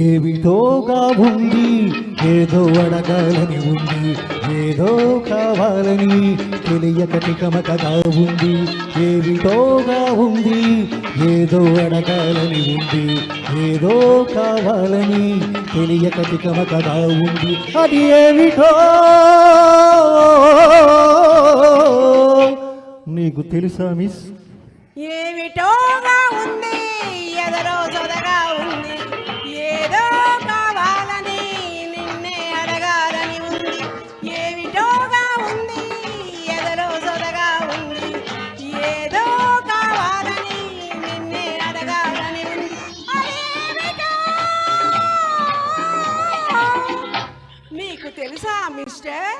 ఏమిటోగా ఉంది ఏదో అడగాలని ఉంది ఏదో కావాలని తెలియక తికమకగా ఉంది ఏమిటోగా ఉంది ఏదో అడగాలని ఉంది ఏదో కావాలని తెలియక తికమకగా ఉంది అది ఏమిటో? నీకు తెలుసా మిస్? ఏమిటోగా ఉంది? ఎదరో సొదగా ఉంది. ఏదో కావాలని నిన్నే అడగాలని ఉంది. ఏమిటోగా ఉంది? ఎదరో సొదగా ఉంది. ఏదో కావాలని నిన్నే అడగాలని ఉంది. మీకు తెలుసా మిస్టర్?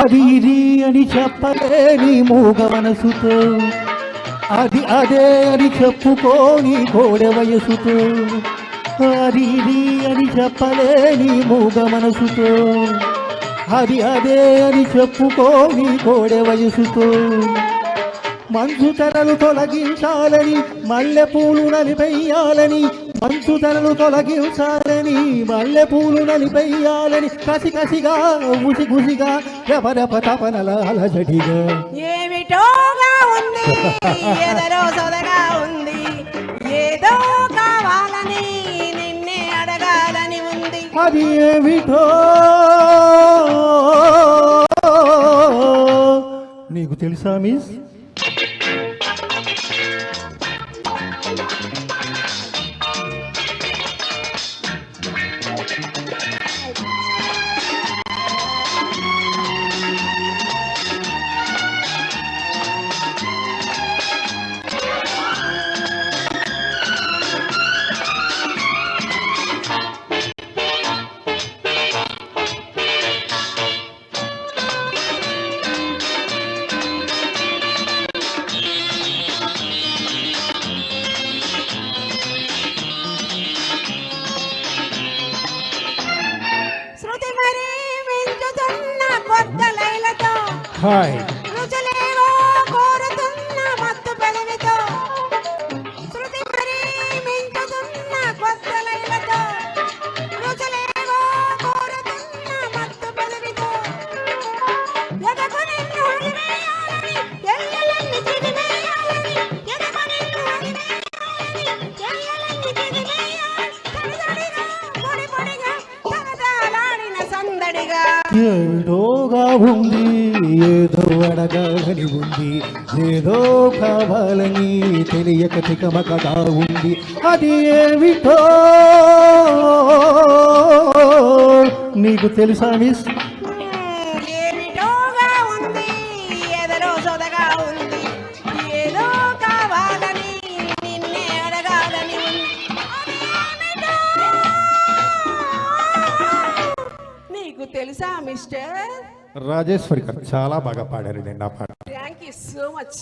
అది ఇది అని చెప్పలేని మూగ మనసుతో. అది అదే అని చెప్పుకోని కోడె వయసుతో. అది ఇది అని చెప్పలేని మూగ మనసుతో. అది అదే అని చెప్పుకోని కోడె వయసుతో. మంచు తెరలు తొలగించాలని మల్లె పూలు నలిపెయ్యాలని మంచు తెరలు తొలగించాలని మల్లె పూలు నలిపెయ్యాలని కసి కసిగా ఉసి గుసిగా రెపరెప తపనల అలజడిగా. ఏమిటోగా ఉంది సొదగా ఉంది ఏదో కావాలని నిన్నే అడగాలని ఉంది. అది ఏమిటో? నీకు తెలుసా మిస్? Hi. సందడిగా ఉంది ఏదో అడగాలని ఉంది ఏదో కావాలని తెలియక తికమకగా ఉంది. అది ఏమిటో నీకు తెలుసా మిస్? నీకు తెలుసా మిస్టర్? రాజేశ్వరి గారు చాలా బాగా పాడారు నిన్న పాట. Thank you so much